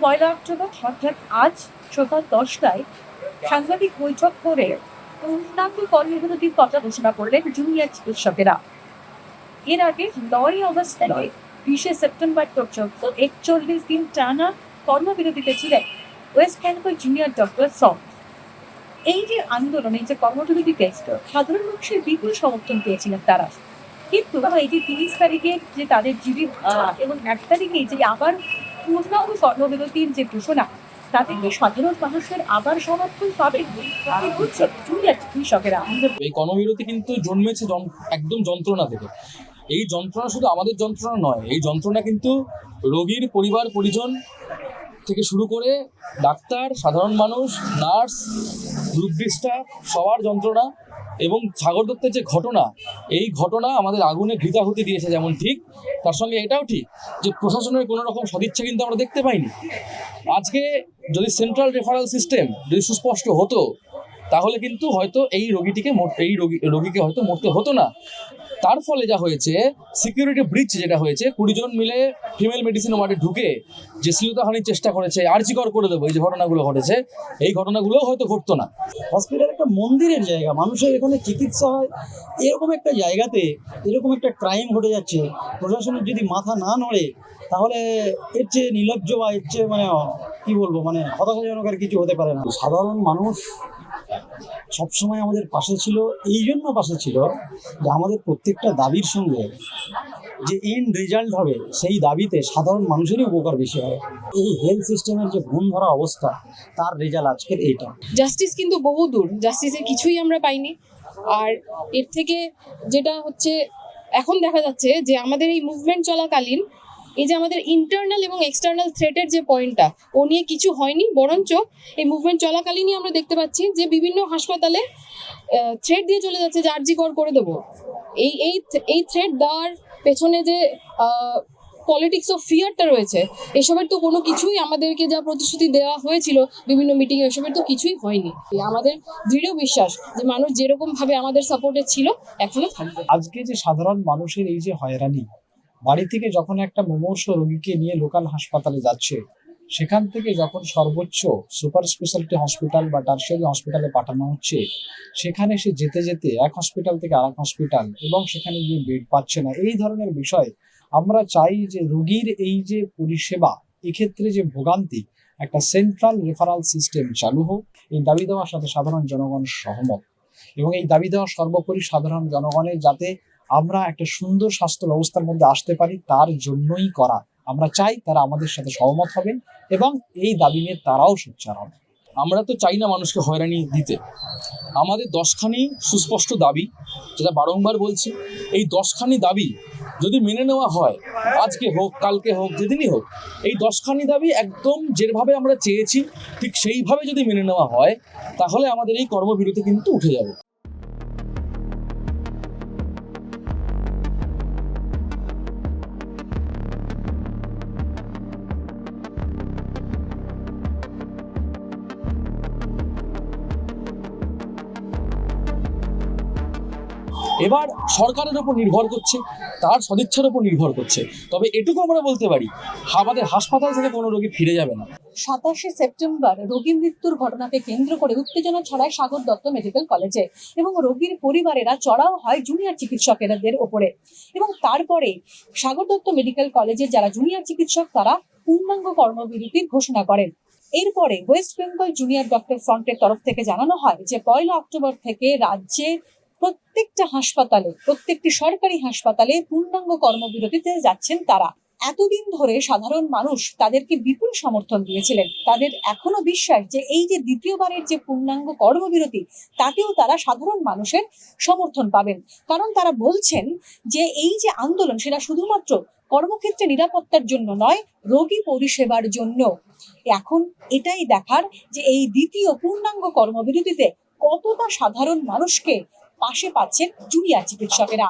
পয়লা October অর্থাৎ আজ সকাল দশটায় সাংবাদিক বৈঠক করে পূর্ণাঙ্গ কর্মবিরতির কথা ঘোষণা করলেন জুনিয়র চিকিৎসকেরা। এর আগে নয় অগস্ট নয় বিশে সেপ্টেম্বর পর্যন্ত একচল্লিশ দিন টানা কর্মবিরতিতে ছিলেন ওয়েস্ট বেঙ্গল জুনিয়র ডক্টর সং। এই যে আন্দোলন এই যে কর্মবিরতি টেস্ট সাধারণ মানুষের বিপুল সমর্থন পেয়েছিলেন তারা। কিন্তু এই যে তিরিশ তারিখে যে তাদের জীবী আহ, এবং এক তারিখে যে আবার পূর্ণাঙ্গ কর্মবিরতির যে ঘোষণা, তাতে কি সাধারণ মানুষের আবার সমর্থন পাবে? জুনিয়র কৃষকেরা এই কর্মবিরতি কিন্তু জন্মেছে একদম যন্ত্রণা থেকে। এই যন্ত্রণা শুধু আমাদের যন্ত্রণা নয়, এই যন্ত্রণা কিন্তু রোগীর পরিবার, পরিজন থেকে শুরু করে ডাক্তার, সাধারণ মানুষ, নার্স গ্রুপ সবার যন্ত্রণা। এবং সাগর দত্তের যে ঘটনা, এই ঘটনা আমাদের আগুনে ঘৃতাহুতি দিয়েছে যেমন ঠিক, তার সঙ্গে এটাও ঠিক যে প্রশাসনের কোনো রকম সদিচ্ছা কিন্তু আমরা দেখতে পাইনি। আজকে যদি সেন্ট্রাল রেফারেল সিস্টেম যদি সুস্পষ্ট হতো, তাহলে কিন্তু হয়তো এই রোগীটিকে এই রোগী, রোগীকে হয়তো মরতে হতো না। তার ফলে যা হয়েছে সিকিউরিটি ব্রিচ যেটা হয়েছে কুড়ি জন মিলে ফিমেল মেডিসিন ওয়ার্ডে ঢুকে যে শ্লীলতাহানির চেষ্টা করেছে আর্জিকর করে দেবো এই যে ঘটনাগুলো ঘটেছে এই ঘটনাগুলো হয়তো ঘটতো না। হসপিটাল একটা মন্দিরের জায়গা মানুষের এখানে চিকিৎসা হয় এরকম একটা জায়গাতে এরকম একটা ক্রাইম ঘটে যাচ্ছে প্রশাসনের যদি মাথা না নড়ে তাহলে এর চেয়ে নির্লজ্জ বা এর চেয়ে মানে কি বলব মানে হতাশাজনক আর কিছু হতে পারে না। সাধারণ মানুষ সবসময় আমাদের পাশে ছিল, এই জন্য পাশে ছিল যে আমাদের প্রত্যেকটা দাবির সঙ্গে যে এন্ড রেজাল্ট হবে, সেই দাবিতে সাধারণ মানুষেরই উপকার বেশি হয়। এই হেলথ সিস্টেমের যে ঘুম ধরা অবস্থা, তার রেজাল্ট আজকের এইটা। জাস্টিস কিন্তু বহু দূর জাস্টিসের কিছুই আমরা পাইনি। আর এর থেকে যেটা হচ্ছে, এখন দেখা যাচ্ছে যে আমাদের এই মুভমেন্ট চলাকালীন এই যে আমাদের ইন্টারনাল এবং এক্সটার্নাল থ্রেটের যে পয়েন্টটা ও নিয়ে কিছু হয়নি, বরঞ্চ এই মুভমেন্ট চলাকালীনই আমরা দেখতে পাচ্ছি যে বিভিন্ন হাসপাতালে থ্রেড দিয়ে চলে যাচ্ছে যে আর্জি কর করে দেবো। এই এই এই থ্রেড দেওয়ার পেছনে যে পলিটিক্স অফ ফিয়ারটা রয়েছে, এসবের তো কোনো কিছুই আমাদেরকে যা প্রতিশ্রুতি দেওয়া হয়েছিল বিভিন্ন মিটিং এসবের তো কিছুই হয়নি। আমাদের দৃঢ় বিশ্বাস যে মানুষ যেরকম ভাবে আমাদের সাপোর্টে ছিল, এখনও থাকবে। আজকে যে সাধারণ মানুষের এই যে হয়রানি বাড়ি থেকে যখন একটা মুমূর্ষ রোগীকে নিয়ে লোকাল হাসপাতালে যাচ্ছে, সেখান থেকে যখন সর্বোচ্চ সুপার স্পেশালিটি হসপিটাল বা টার্সিয়ারি হসপিটালে পাঠানো হচ্ছে, সেখানে সে যেতে যেতে এক হসপিটাল থেকে আরেক হসপিটাল এবং সেখানে গিয়ে বেড পাচ্ছে না। এই ধরনের বিষয় আমরা চাই যে রোগীর এই যে পরিষেবা, এক্ষেত্রে যে ভোগান্তি, একটা সেন্ট্রাল রেফারাল সিস্টেম চালু হোক। এই দাবি দেওয়ার সাথে সাধারণ জনগণ সহমত এবং এই দাবি দেওয়া সর্বোপরি সাধারণ জনগণের যাতে আমরা একটা সুন্দর স্বাস্থ্য ব্যবস্থার মধ্যে আসতে পারি, তার জন্যই করা। আমরা চাই তারা আমাদের সাথে সহমত হবেন এবং এই দাবি নিয়ে তারাও সোচ্চার হবে আমরা তো চাই না মানুষকে হয়রানি দিতে। আমাদের দশখানি সুস্পষ্ট দাবি, যেটা বারংবার বলছি, এই দশখানি দাবি যদি মেনে নেওয়া হয়, আজকে হোক, কালকে হোক, যেদিনই হোক, এই দশখানি দাবি একদম যেভাবে আমরা চেয়েছি, ঠিক সেইভাবে যদি মেনে নেওয়া হয়, তাহলে আমাদের এই কর্মবিরতি কিন্তু উঠে যাবে। এবার সরকারের ওপর নির্ভর করছে, তার সদিচ্ছার ওপর নির্ভর করছে। তবে এটুকু আমরা বলতে পারি, আমাদের হাসপাতাল থেকে কোনো রোগী ফিরে যাবে না। সাতাশে সেপ্টেম্বর রোগী মৃত্যুর ঘটনাকে কেন্দ্র করে উত্তেজনা ছড়ায় সাগর দত্ত মেডিকেল কলেজে এবং রোগীর পরিবারেরা চড়াও হয় জুনিয়র চিকিৎসকেরাদের ওপরে। এবং তারপরে সাগর দত্ত মেডিকেল কলেজে যারা জুনিয়র চিকিৎসক, তারা পূর্ণাঙ্গ কর্মবিরতির ঘোষণা করেন। এরপরে ওয়েস্ট বেঙ্গল জুনিয়র ডক্টর ফ্রন্টের তরফ থেকে জানানো হয় যে, পয়লা অক্টোবর থেকে রাজ্যে প্রত্যেকটা হাসপাতালে, প্রত্যেকটি সরকারি হাসপাতালে পূর্ণাঙ্গ কর্মবিরতিতে যাচ্ছেন তারা। এতদিন ধরে সাধারণ মানুষ তাদেরকে বিপুল সমর্থন দিয়েছিলেন। তাদের এখনও বিশ্বাস যে এই যে দ্বিতীয়বারের যে পূর্ণাঙ্গ কর্মবিরতি, তাতেও তারা সাধারণ মানুষের সমর্থন পাবেন। কারণ তারা বলছেন যে এই যে আন্দোলন, সেটা শুধুমাত্র কর্মক্ষেত্রে নিরাপত্তার জন্য নয়, রোগী পরিষেবার জন্য। এখন এটাই দেখার যে এই দ্বিতীয় পূর্ণাঙ্গ কর্মবিরতিতে কতটা সাধারণ মানুষকে পাশে পাচ্ছেন জুনিয়র চিকিৎসকেরা।